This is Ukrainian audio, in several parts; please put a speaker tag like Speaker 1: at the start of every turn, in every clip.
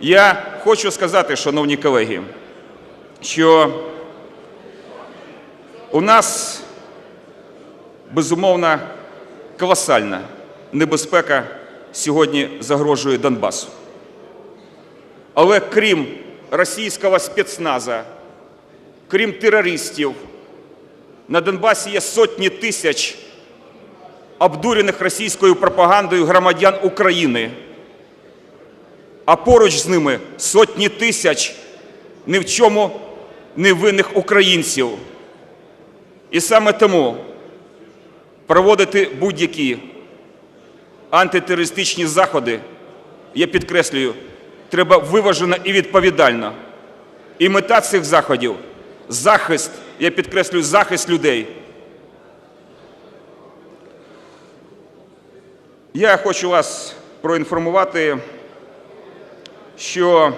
Speaker 1: Я хочу сказати, шановні колеги, що у нас безумовно колосальна небезпека сьогодні загрожує Донбасу. Але крім російського спецназа, крім терористів, на Донбасі є сотні тисяч обдурених російською пропагандою громадян України, а поруч з ними сотні тисяч ні в чому невинних українців. І саме тому проводити будь-які антитерористичні заходи, я підкреслюю, треба виважено і відповідально. І мета цих заходів захист, я підкреслюю, захист людей. Я хочу вас проінформувати, що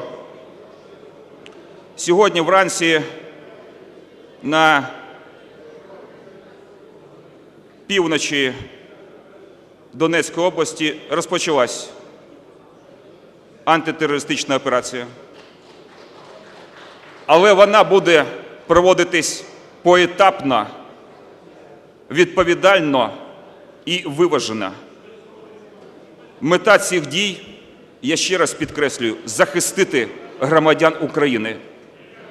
Speaker 1: сьогодні вранці на півночі Донецької області розпочалась антитерористична операція. Але вона буде проводитись поетапно, відповідально і виважено. Мета цих дій, я ще раз підкреслюю, захистити громадян України,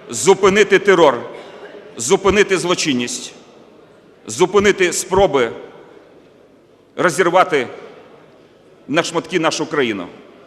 Speaker 1: зупинити терор, зупинити злочинність, зупинити спроби розірвати на шматки нашу країну.